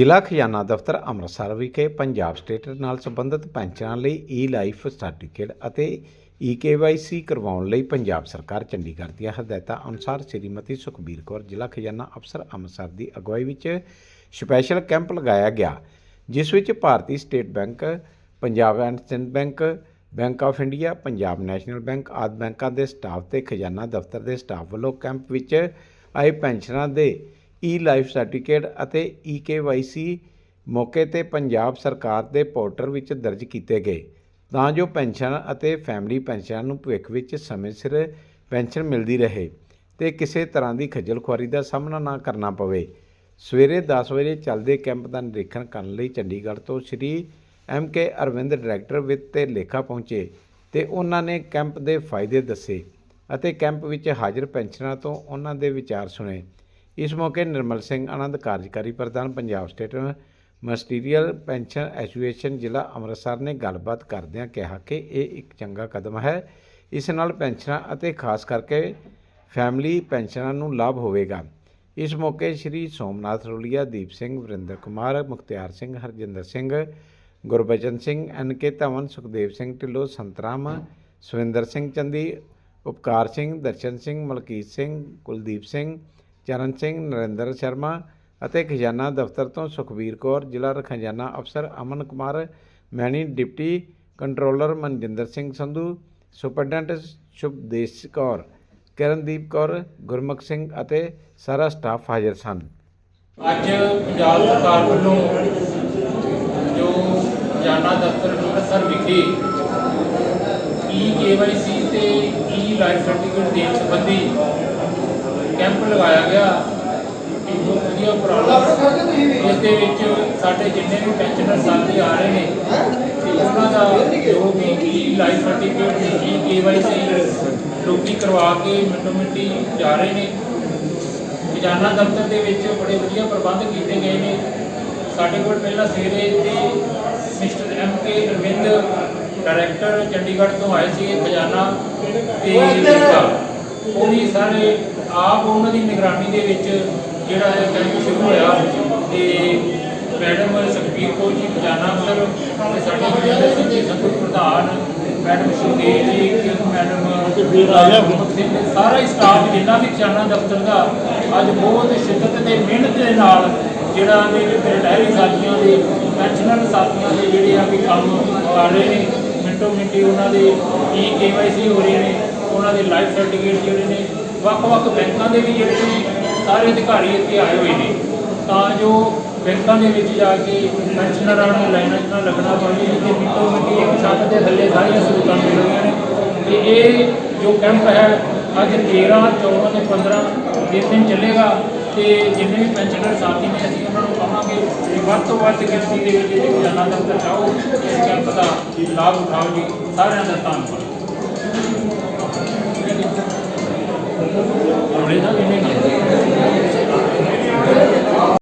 ਜ਼ਿਲ੍ਹਾ ਖਜ਼ਾਨਾ ਦਫ਼ਤਰ ਅੰਮ੍ਰਿਤਸਰ ਵਿਖੇ ਪੰਜਾਬ ਸਟੇਟ ਨਾਲ ਸੰਬੰਧਿਤ ਪੈਨਸ਼ਨਾਂ ਲਈ ਈ ਲਾਈਫ ਸਰਟੀਫਿਕੇਟ ਅਤੇ ਈ ਕੇਵਾਈਸੀ ਕਰਵਾਉਣ ਲਈ ਪੰਜਾਬ ਸਰਕਾਰ ਚੰਡੀਗੜ੍ਹ ਦੀਆਂ ਹਦਾਇਤਾਂ ਅਨੁਸਾਰ ਸ੍ਰੀਮਤੀ ਸੁਖਬੀਰ ਕੌਰ ਜ਼ਿਲ੍ਹਾ ਖਜ਼ਾਨਾ ਅਫਸਰ ਅੰਮ੍ਰਿਤਸਰ ਦੀ ਅਗਵਾਈ ਵਿੱਚ ਸਪੈਸ਼ਲ ਕੈਂਪ ਲਗਾਇਆ ਗਿਆ, ਜਿਸ ਵਿੱਚ Bharti State Bank, Punjab and Sind Bank Bank of India, Punjab National Bank ਆਦਿ ਬੈਂਕਾਂ ਦੇ ਸਟਾਫ ਤੇ ਖਜ਼ਾਨਾ ਦਫ਼ਤਰ ਦੇ ਸਟਾਫ ਵੱਲੋਂ ਕੈਂਪ ਵਿੱਚ ਆਏ ਪੈਨਸ਼ਨਾਂ ਦੇ ਈ ਲਾਈਫ ਸਰਟੀਫਿਕੇਟ ਅਤੇ ਈ ਕੇਵਾਈਸੀ ਮੌਕੇ ਤੇ ਪੰਜਾਬ ਸਰਕਾਰ ਦੇ ਪੋਰਟਲ ਵਿੱਚ ਦਰਜ ਕੀਤੇ ਗਏ। ਤਾਂ ਜੋ ਪੈਨਸ਼ਨ ਅਤੇ ਫੈਮਿਲੀ ਪੈਨਸ਼ਨ ਨੂੰ ਭਵਿੱਖ ਵਿੱਚ ਸਮੇਂ ਸਿਰ ਪੈਨਸ਼ਨ ਮਿਲਦੀ ਰਹੇ ਤੇ ਕਿਸੇ ਤਰ੍ਹਾਂ ਦੀ ਖੱਜਲ ਖੁਆਰੀ ਦਾ ਸਾਹਮਣਾ ਨਾ ਕਰਨਾ ਪਵੇ। ਸਵੇਰੇ 10 ਵਜੇ ਚੱਲਦੇ ਕੈਂਪ ਦਾ ਨਿਰੀਖਣ ਕਰਨ ਲਈ ਚੰਡੀਗੜ੍ਹ ਤੋਂ Shri M K Arvind director ਵਿੱਤ ਤੇ ਲੇਖਾ ਪਹੁੰਚੇ ਤੇ ਉਹਨਾਂ ਨੇ ਕੈਂਪ ਦੇ ਫਾਇਦੇ ਦੱਸੇ ਅਤੇ ਕੈਂਪ ਵਿੱਚ ਹਾਜ਼ਰ ਪੈਨਸ਼ਨਰਾਂ ਤੋਂ ਉਹਨਾਂ ਦੇ ਵਿਚਾਰ ਸੁਣੇ। ਇਸ ਮੌਕੇ ਨਿਰਮਲ ਸਿੰਘ ਆਨੰਦ ਕਾਰਜਕਾਰੀ ਪ੍ਰਧਾਨ, Punjab state ministerial pension association ਜ਼ਿਲ੍ਹਾ ਅੰਮ੍ਰਿਤਸਰ ਨੇ ਗੱਲਬਾਤ ਕਰਦਿਆਂ ਕਿਹਾ ਕਿ ਇਹ ਇੱਕ ਚੰਗਾ ਕਦਮ ਹੈ। ਇਸ ਨਾਲ ਪੈਨਸ਼ਨਾਂ ਅਤੇ ਖਾਸ ਕਰਕੇ ਫੈਮਿਲੀ ਪੈਨਸ਼ਨਾਂ ਨੂੰ ਲਾਭ ਹੋਵੇਗਾ। ਇਸ ਮੌਕੇ ਸ਼੍ਰੀ ਸੋਮਨਾਥ ਰੋਲੀਆ, ਦੀਪ ਸਿੰਘ, ਵਰਿੰਦਰ ਕੁਮਾਰ, ਮੁਖਤਿਆਰ ਸਿੰਘ, ਹਰਜਿੰਦਰ ਸਿੰਘ, ਗੁਰਬਚਨ ਸਿੰਘ, ਐਨ ਕੇ ਧਵਨ, ਸੁਖਦੇਵ ਸਿੰਘ ਢਿੱਲੋਂ, ਸੰਤਰਾਮ, ਸਵਿੰਦਰ ਸਿੰਘ ਚੰਦੀ, ਉਪਕਾਰ ਸਿੰਘ, ਦਰਸ਼ਨ ਸਿੰਘ, ਮਲਕੀਤ ਸਿੰਘ, ਕੁਲਦੀਪ ਸਿੰਘ ਚਰਨ ਸਿੰਘ, ਨਰਿੰਦਰ ਸ਼ਰਮਾ ਅਤੇ ਖਜ਼ਾਨਾ ਦਫ਼ਤਰ ਤੋਂ ਸੁਖਬੀਰ ਕੌਰ, ਜ਼ਿਲ੍ਹਾ ਖਜ਼ਾਨਾ ਅਫਸਰ Aman Kumar Maini deputy controller Manjinder Singh Sandhu, superintendent Shubhdesh Kaur, Kirandeep Kaur, Gurmukh Singh ਅਤੇ ਸਾਰਾ ਸਟਾਫ ਹਾਜ਼ਰ ਸਨ। ਅੱਜ ਪੰਜਾਬ ਸਰਕਾਰ ਵੱਲੋਂ ਜੋ ਜਾਨਾ ਦਫ਼ਤਰ ਅੰਮ੍ਰਿਤਸਰ ਵਿਖੇ ਈ ਕੇਵਾਈਸੀ ਤੇ ਈ ਲਾਈਫ ਸਰਟੀਫਿਕੇਟ ਦੇਣ ਸੰਬੰਧੀ ਕੈਂਪ ਲਗਾਇਆ ਗਿਆ। ਇਹ ਵਧੀਆ ਇਸ ਦੇ ਵਿੱਚ ਸਾਡੇ ਜਿੰਨੇ ਵੀ ਪੈਨਸ਼ਨਰ ਸਾਥੀ ਆ ਰਹੇ ਨੇ ਉਹਨਾਂ ਦਾ ਜੋ ਵੀ E life certificate E KYC ਲੋਕੀ ਕਰਵਾ ਕੇ ਮਿੰਟੋ ਮਿੰਟੀ ਜਾ ਰਹੇ ਨੇ। ਖਜ਼ਾਨਾ ਦਫ਼ਤਰ ਦੇ ਵਿੱਚ ਬੜੇ ਵਧੀਆ ਪ੍ਰਬੰਧ ਕੀਤੇ ਗਏ ਨੇ। ਸਾਡੇ ਕੋਲ ਪਹਿਲਾਂ ਸਵੇਰੇ ਤੇ mister M K Arvind director Chandigarh ਤੋਂ ਆਏ ਸੀ ਖਜ਼ਾਨਾ ਤੇ। ਉਹ ਵੀ ਸਾਰੇ ਆਪ ਉਹਨਾਂ ਦੀ ਨਿਗਰਾਨੀ ਦੇ ਵਿੱਚ ਜਿਹੜਾ ਇਹ ਕੈਂਪ ਸ਼ੁਰੂ ਹੋਇਆ ਤੇ ਮੈਡਮ ਸੁਖਬੀਰ ਕੌਰ ਜੀ, ਖਜ਼ਾਨਾ ਅਫਸਰ ਤੇ ਸਾਡੇ ਵਿਜੇਂਦਰ ਸਿੰਘ ਜੀ ਸੰਧੂ ਪ੍ਰਧਾਨ, ਮੈਡਮ ਸੁਖਦੇਵ ਜੀ, ਮੈਡਮ ਸਿੰਘ, ਸਾਰਾ ਹੀ ਸਟਾਫ ਜਿੰਨਾ ਵੀ ਖਜ਼ਾਨਾ ਦਫ਼ਤਰ ਦਾ, ਅੱਜ ਬਹੁਤ ਸ਼ਿੱਦਤ ਤੇ ਮਿਹਨਤ ਦੇ ਨਾਲ ਜਿਹੜਾ ਨੇ ਰਿਟਾਇਰੀ ਸਾਥੀਆਂ ਦੇ ਪੈਨਸ਼ਨਰ ਸਾਥੀਆਂ ਦੇ ਜਿਹੜੇ ਆ ਵੀ ਕੰਮ ਕਰ ਰਹੇ ਨੇ ਮਿੰਟੋ ਮਿੰਟੀ ਉਹਨਾਂ ਦੇ ਈ ਕੇਵਾਈਸੀ ਹੋ ਰਹੇ ਨੇ ਉਹਨਾਂ ਦੇ ਲਾਈਫ ਸਰਟੀਫਿਕੇਟ ਜਿਹੜੇ ਨੇ, ਵੱਖ-ਵੱਖ ਬੈਂਕਾਂ ਦੇ ਵੀ ਜਿਹੜੇ ਨੇ, ਸਾਰੇ ਅਧਿਕਾਰੀ ਇੱਥੇ ਆਏ ਹੋਏ ਨੇ। ਤਾਂ ਜੋ ਬੈਂਕਾਂ ਦੇ ਵਿੱਚ ਜਾ ਕੇ ਪੈਨਸ਼ਨਰਾਂ ਨੂੰ, ਲਾਈਨਾਂ 'ਚ ਨਾ ਲੱਗਣਾ ਪਵੇ ਤੇ ਮਿੱਟੋ ਮਿੱਟੀ ਇੱਕ ਛੱਤ ਦੇ ਥੱਲੇ ਸਾਰੀਆਂ ਸਹੂਲਤਾਂ ਮਿਲ ਰਹੀਆਂ ਨੇ। ਤੇ ਇਹ ਜੋ ਕੈਂਪ ਹੈ, ਅੱਜ 13 14 ਤੇ 15 ਦਿਨ ਦਿਨ ਚੱਲੇਗਾ। ਤੇ ਜਿੰਨੇ ਵੀ ਪੈਨਸ਼ਨਰ ਸਾਥੀ ਨੇ, ਅਸੀਂ ਉਹਨਾਂ ਨੂੰ ਕਹਾਂਗੇ ਕਿ ਵੱਧ ਤੋਂ ਵੱਧ ਗਿਣਤੀ ਦੇ ਵਿੱਚ ਜੇ ਖਜ਼ਾਨਾ ਦਫ਼ਤਰ ਜਾਓ। ਇਸ ਕੈਂਪ ਦਾ ਲਾਭ ਉਠਾਓ ਜੀ। ਸਾਰਿਆਂ ਦਾ ਧੰਨਵਾਦ।